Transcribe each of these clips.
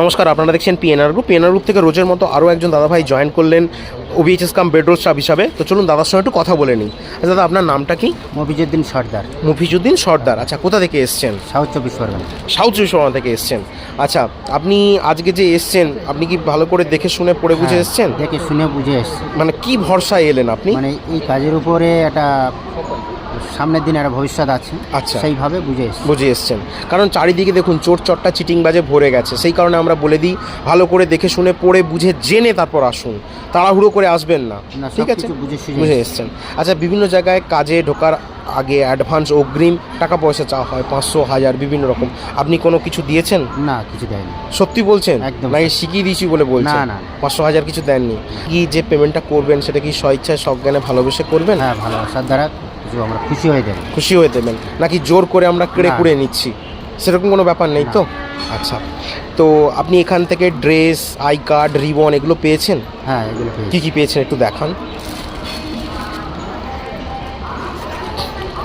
নমস্কার আপনারা দেখছেন পিএনআর গ্রুপ পিএনআর গ্রুপ থেকে রোজের মতো আরও একজন দাদাভাই জয়েন করলেন ওবিএইচএস কাম বেডরোল স্টাফ হিসাবে। তো চলুন দাদার সঙ্গে একটু কথা বলে নিই। আচ্ছা দাদা আপনার নামটা কি? মফিজুদ্দিন সর্দার। মফিজুদ্দিন সর্দার। আচ্ছা কোথা থেকে এসছেন? সাউথ চব্বিশ পরগনা। সাউথ চব্বিশ পরগনা থেকে এসছেন। আচ্ছা আপনি আজকে যে এসছেন আপনি কি ভালো করে দেখে শুনে পড়ে বুঝে হ্যাঁ, এসছেন? দেখে শুনে বুঝে এসছি। মানে কি ভরসায় এলেন আপনি? মানে এই কাজের উপরে একটা সামনের দিনে একটা ভবিষ্যৎ আছে। আচ্ছা। সেইভাবে বুঝে এসছি। বুঝে এসছেন। কারণ চারিদিকে দেখুন চোর চট্টা চিটিং বাজে ভরে গেছে। সেই কারণে আমরা বলে দিই ভালো করে দেখে শুনে পড়ে বুঝে জেনে তারপর আসুন। তাড়াহুড়ো করে আসবেন না। না, ঠিক আছে? বুঝে বুঝে এসছি। এসছেন। আচ্ছা বিভিন্ন জায়গায় কাজে ঢোকার আগে অ্যাডভান্স অগ্রিম টাকা পয়সা চাওয়া হয় পাঁচশো হাজার বিভিন্ন রকম। আপনি কোনো কিছু দিয়েছেন? না কিছু দেয়নি। সত্যি বলছেন? একদম নাকি শিখিয়ে দিয়েছি বলে বলছেন? না, না, না। পাঁচশো হাজার কিছু দেননি। কি যে পেমেন্টটা করবেন সেটা কি স্বইচ্ছায় সজ্ঞানে ভালোবেসে করবেন? হ্যাঁ ভালোবাসার দ্বারা কিছু আমরা খুশি হয়ে দেবো খুশি হয়ে দেবেন নাকি জোর করে আমরা কেড়ে কুড়ে নিচ্ছি? সেরকম কোনো ব্যাপার নেই তো? আচ্ছা। তো আপনি এখান থেকে ড্রেস আই কার্ড রিবন এগুলো পেয়েছেন? হ্যাঁ এগুলো। কি কি পেয়েছেন একটু দেখান।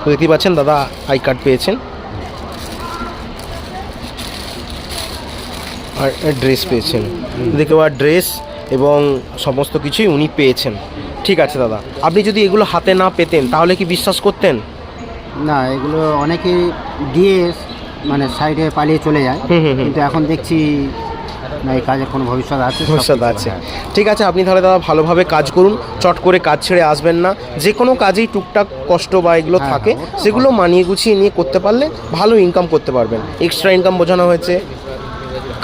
তো দেখতেই পাচ্ছেন দাদা আই কার্ড পেয়েছেন। আর ড্রেস পেয়েছেন। দেখতে পাওয়া ড্রেস এবং সমস্ত কিছুই উনি পেয়েছেন। ঠিক আছে দাদা। আপনি যদি এগুলো হাতে না পেতেন তাহলে কি বিশ্বাস করতেন? না এগুলো অনেকে দিয়ে মানে সাইডে পালিয়ে চলে যায়। কিন্তু এখন দেখছি না এই কাজে কোনো ভবিষ্যৎ আছে ভবিষ্যৎ আছে। হ্যাঁ। ঠিক আছে আপনি তাহলে দাদা ভালোভাবে কাজ করুন চট করে কাজ ছেড়ে আসবেন না। যে কোনো কাজেই টুকটাক কষ্ট বা এগুলো হ্যাঁ, থাকে হ্যাঁ, সেগুলো মানিয়ে গুছিয়ে নিয়ে করতে পারলে ভালো ইনকাম করতে পারবেন। এক্সট্রা ইনকাম বোঝানো হয়েছে।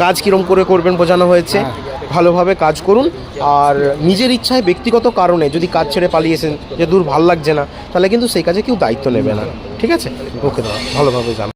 কাজ কীরকম করে করবেন বোঝানো হয়েছে। হ্যাঁ। ভালোভাবে কাজ করুন। আর নিজের ইচ্ছায় ব্যক্তিগত কারণে যদি কাজ ছেড়ে পালিয়েছেন যে দূর ভালো লাগছে না, তাহলে কিন্তু সেই কাজে কেউ দায়িত্ব নেবে না। ঠিক আছে? ওকে দাদা ভালোভাবে যান